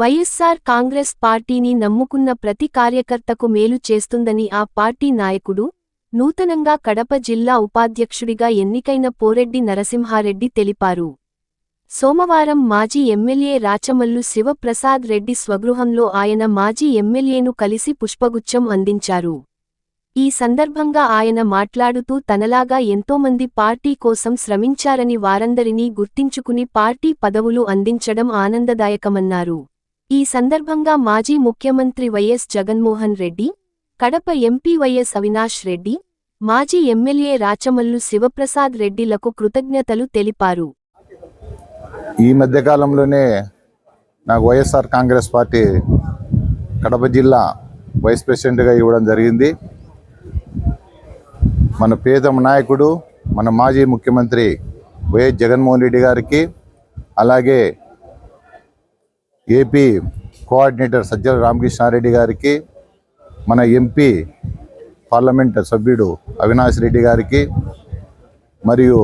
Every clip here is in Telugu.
వైఎస్సార్ కాంగ్రెస్ పార్టీని నమ్ముకున్న ప్రతి కార్యకర్తకు మేలు చేస్తుందని ఆ పార్టీ నాయకుడు నూతనంగా కడప జిల్లా ఉపాధ్యక్షుడిగా ఎన్నికైన పోరెడ్డి నరసింహారెడ్డి తెలిపారు. సోమవారం మాజీ ఎమ్మెల్యే రాచమల్లు శివప్రసాద్ రెడ్డి స్వగృహంలో ఆయన మాజీ ఎమ్మెల్యేను కలిసి పుష్పగుచ్చం అందించారు. ఈ సందర్భంగా ఆయన మాట్లాడుతూ తనలాగా ఎంతోమంది పార్టీ కోసం శ్రమించారని వారందరినీ గుర్తించుకుని పార్టీ పదవులు అందించడం ఆనందదాయకమన్నారు. ఈ సందర్భంగా మాజీ ముఖ్యమంత్రి YS Jaganmohan Reddy Kadapa MP YS Avinash Reddy మాజీ ఎమ్మెల్యే రాచమల్లు శివప్రసాద్ రెడ్డిలకు కృతజ్ఞతలు తెలిపారు. ఈ మధ్యకాలంలోనే నాకు వైఎస్ఆర్ కాంగ్రెస్ పార్టీ కడప జిల్లా వైస్ ప్రెసిడెంట్గా ఇవ్వడం జరిగింది. మన పేదం నాయకుడు మన మాజీ ముఖ్యమంత్రి వైఎస్ జగన్మోహన్ రెడ్డి గారికి అలాగే ఏపీ కోఆర్డినేటర్ సజ్జల రామకృష్ణారెడ్డి గారికి మన ఎంపీ పార్లమెంట్ సభ్యుడు అవినాష్ రెడ్డి గారికి మరియు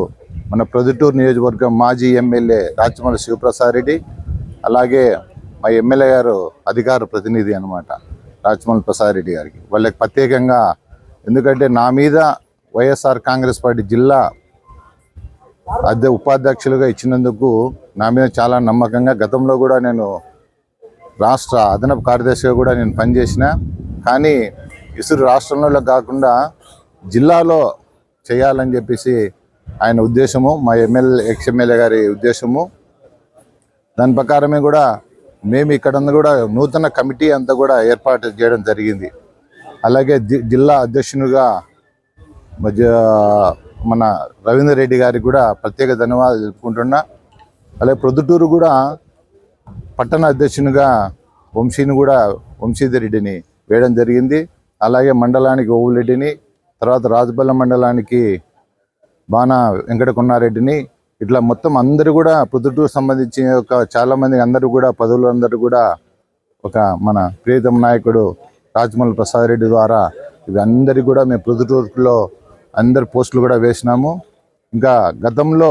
మన ప్రొద్దుటూరు నియోజకవర్గం మాజీ ఎమ్మెల్యే రాచమల్లి శివప్రసాద్ రెడ్డి అలాగే మా ఎమ్మెల్యే గారు అధికార ప్రతినిధి అనమాట రాచమల్లి ప్రసాద్ రెడ్డి గారికి. వాళ్ళకి ప్రత్యేకంగా ఎందుకంటే నా మీద వైఎస్ఆర్ కాంగ్రెస్ పార్టీ జిల్లా అద్దె ఉపాధ్యక్షులుగా ఇచ్చినందుకు నా మీద చాలా నమ్మకంగా గతంలో కూడా నేను రాష్ట్ర అదనపు కార్యదర్శిగా కూడా నేను పనిచేసిన. కానీ ఇసురు రాష్ట్రంలో కాకుండా జిల్లాలో చేయాలని చెప్పేసి ఆయన ఉద్దేశము మా ఎమ్మెల్యే ఎక్స్ఎమ్మెల్యే గారి ఉద్దేశము. దాని ప్రకారమే కూడా మేము ఇక్కడ కూడా నూతన కమిటీ అంతా కూడా ఏర్పాటు చేయడం జరిగింది. అలాగే జిల్లా అధ్యక్షునిగా మధ్య మన రవీందర్ రెడ్డి గారికి కూడా ప్రత్యేక ధన్యవాదాలు తెలుపుకుంటున్నా. అలాగే ప్రొద్దుటూరు కూడా పట్టణ అధ్యక్షునిగా వంశీని కూడా వంశీధర్ రెడ్డిని వేయడం జరిగింది. అలాగే మండలానికి ఓవులరెడ్డిని తర్వాత రాజబల్ల మండలానికి బాణ వెంకట కొన్నారెడ్డిని ఇట్లా మొత్తం అందరూ కూడా పొద్దుటూరు సంబంధించిన ఒక చాలామంది అందరూ కూడా పదవులు అందరూ కూడా ఒక మన ప్రియతమ నాయకుడు రాజమౌళి ప్రసాద్ రెడ్డి ద్వారా ఇవి అందరి కూడా మేము పొద్దుటూరులో అందరి పోస్టులు కూడా వేసినాము. ఇంకా గతంలో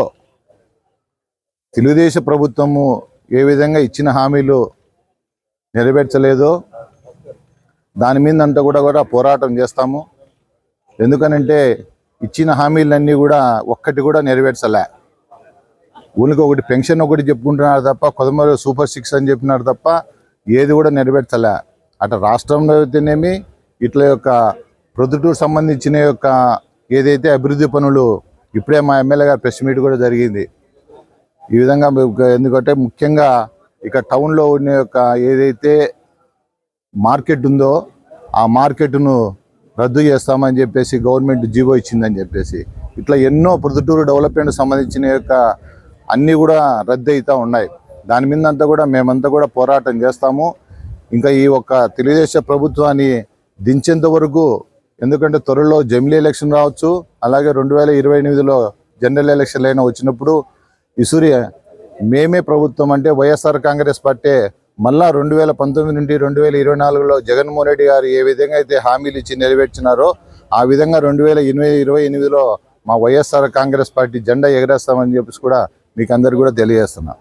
తెలుగుదేశం ప్రభుత్వము ఏ విధంగా ఇచ్చిన హామీలు నెరవేర్చలేదో దాని మీద అంతా కూడా కూడా పోరాటం చేస్తాము. ఎందుకనంటే ఇచ్చిన హామీలన్నీ కూడా ఒక్కటి కూడా నెరవేర్చలే. ఊరికి ఒకటి పెన్షన్ ఒకటి చెప్పుకుంటున్నారు తప్ప కొదమరు సూపర్ సిక్స్ అని చెప్పినారు తప్ప ఏది కూడా నెరవేర్చలే. అటు రాష్ట్రంలో అయితేనేమి ఇట్లా యొక్క ప్రొద్దుటూరు సంబంధించిన యొక్క ఏదైతే అభివృద్ధి పనులు ఇప్పుడే మా ఎమ్మెల్యే గారు ప్రెస్ మీట్ కూడా జరిగింది. ఈ విధంగా ఎందుకంటే ముఖ్యంగా ఇక టౌన్లో ఉన్న యొక్క ఏదైతే మార్కెట్ ఉందో ఆ మార్కెట్ను రద్దు చేస్తామని చెప్పేసి గవర్నమెంట్ జీవో ఇచ్చిందని చెప్పేసి ఇట్లా ఎన్నో ప్రొద్దుటూరు డెవలప్మెంట్ సంబంధించిన యొక్క అన్నీ కూడా రద్దు అవుతూ ఉన్నాయి. దాని మీద అంతా కూడా మేమంతా కూడా పోరాటం చేస్తాము. ఇంకా ఈ ఒక్క తెలుగుదేశం ప్రభుత్వాన్ని దించేంత వరకు ఎందుకంటే త్వరలో జమిలీ ఎలక్షన్ రావచ్చు. అలాగే రెండు వేల ఇరవై ఎనిమిదిలో జనరల్ ఎలక్షన్లు అయినా వచ్చినప్పుడు ఇసురి మేమే ప్రభుత్వం అంటే వైఎస్ఆర్ కాంగ్రెస్ పార్టీ మళ్ళా రెండు వేల పంతొమ్మిది నుండి రెండు వేల ఇరవై నాలుగులో జగన్మోహన్ రెడ్డి గారు ఏ విధంగా అయితే హామీలు ఇచ్చి నెరవేర్చినారో ఆ విధంగా రెండు వేల ఇరవై ఇరవై ఎనిమిదిలో మా వైఎస్ఆర్ కాంగ్రెస్ పార్టీ జెండా ఎగరేస్తామని చెప్పేసి కూడా మీకు అందరు కూడా తెలియజేస్తున్నా.